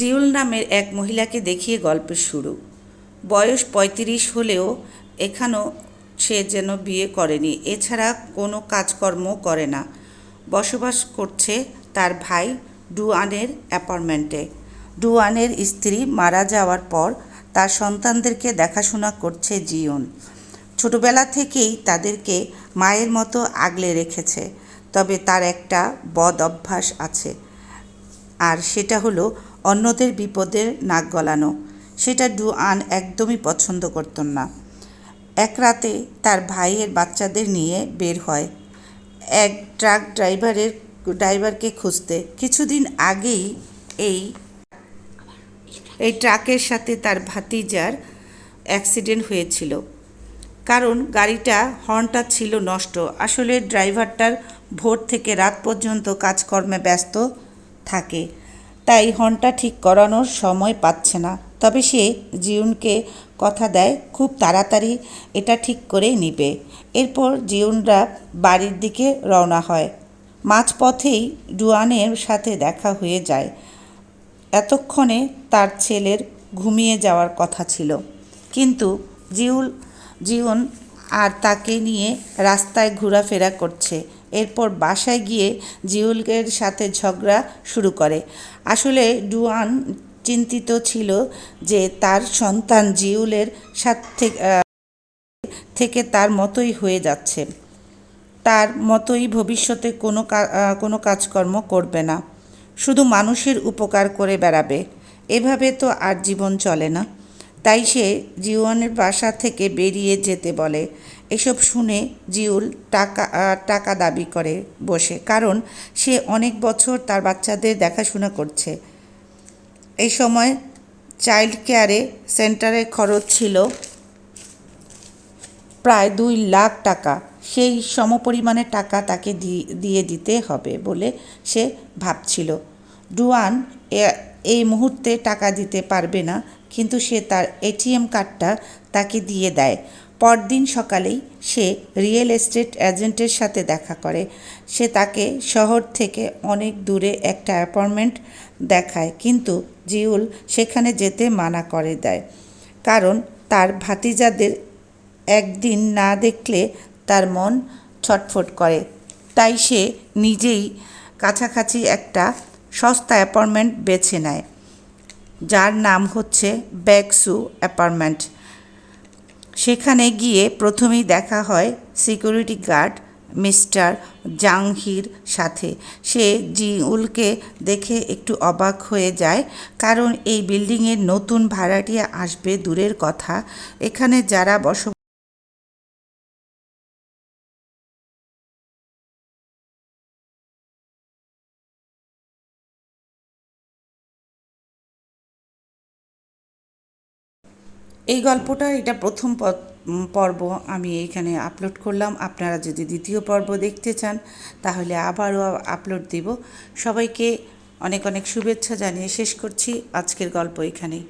জিউল নামের এক মহিলাকে দেখিয়ে গল্পের শুরু। বয়স পঁয়ত্রিশ হলেও এখানেও সে যেন বিয়ে করেনি, এছাড়া কোনো কাজকর্ম করে না। বসবাস করছে তার ভাই ডুয়ানের অ্যাপার্টমেন্টে। ডুয়ানের স্ত্রী মারা যাওয়ার পর তার সন্তানদেরকে দেখাশোনা করছে জিওন ছোটবেলা থেকেই তাদেরকে মায়ের মতো আগলে রেখেছে, তবে তার একটা বদ অভ্যাস আছে, আর সেটা হলো অন্যদের বিপদের নাক গলানো। সেটা ডুয়ান একদমই পছন্দ করত না। এক রাতে তার ভাইয়ের বাচ্চাদের নিয়ে বের হয়। এক ট্রাক ড্রাইভারের, ড্রাইভারকে খুঁজতে। কিছুদিন আগেই এই এই ট্রাকের সাথে তার ভাতিজার অ্যাক্সিডেন্ট হয়েছিল। কারণ গাড়িটা হর্নটা ছিল নষ্ট। আসলে ড্রাইভারটার ভোর থেকে রাত পর্যন্ত কাজকর্মে ব্যস্ত থাকে। তাই হর্নটা ঠিক করানোর সময় পাচ্ছে না। তবে সে জিউনকে কথা দেয়, খুব তাড়াতাড়ি এটা ঠিক করে নিবে। এরপর জিউনরা বাড়ির দিকে রওনা হয়। মাঝপথেই ডুয়ানের সাথে দেখা হয়ে যায়। এতক্ষণে তার ছেলের ঘুমিয়ে যাওয়ার কথা ছিল। কিন্তু জিউল, জিউন আর তাকে নিয়ে রাস্তায় ঘোরাফেরা করছে। এরপর বাসায় গিয়ে জিউলকের সাথে ঝগড়া শুরু করে। আসলে ডুয়ান চিন্তিত ছিল যে তার সন্তান জিউলের সাথে থেকে তার মতোই হয়ে যাচ্ছে। তার মতোই ভবিষ্যতে কোনো কোনো কাজকর্ম করবে না। শুধু মানুষের উপকার করে বেড়াবে। এভাবে তো আর জীবন চলে না। তাই সে জিওয়ানের বাসা থেকে বেরিয়ে যেতে বলে। এসব শুনে জিউল টাকা টাকা দাবি করে বসে, কারণ সে অনেক বছর তার বাচ্চাদের দেখাশোনা করছে। এই সময় চাইল্ড কেয়ারে সেন্টারের খরচ ছিল প্রায় দুই লাখ টাকা। সেই সমপরিমাণে টাকা তাকে দিয়ে দিতে হবে বলে সে ভাবছিল। ডুয়ান এই মুহূর্তে টাকা দিতে পারবে না, কিন্তু সে তার এটিএম কার্ডটা তাকে দিয়ে দেয়। পরদিন সকালেই সে রিয়েল এস্টেট এজেন্টের সাথে দেখা করে। সে তাকে শহর থেকে অনেক দূরে একটা অ্যাপার্টমেন্ট দেখায়, কিন্তু জিউল সেখানে যেতে মানা করে দেয়। কারণ তার ভাতিজাদের একদিন না দেখলে তার মন ছটফট করে। তাই সে নিজেই কাছাকাছি একটা সস্তা অ্যাপার্টমেন্ট বেছে নেয়, যার নাম হচ্ছে ব্যাগসু অ্যাপার্টমেন্ট। সেখানে গিয়ে প্রথমেই দেখা হয় সিকিউরিটি গার্ড মিস্টার জাংহির সাথে। সে জি উলকে দেখে একটু অবাক হয়ে যায়, কারণ এই বিল্ডিংয়ের নতুন ভাড়াটিয়া আসবে দূরের কথা। এখানে যারা বস এই গল্পটা এটা প্রথম পর্ব আমি এইখানে আপলোড করলাম। আপনারা যদি দ্বিতীয় পর্ব দেখতে চান, তাহলে আবারও আপলোড দেব। সবাইকে অনেক অনেক শুভেচ্ছা জানিয়ে শেষ করছি। আজকের গল্প এখানেই।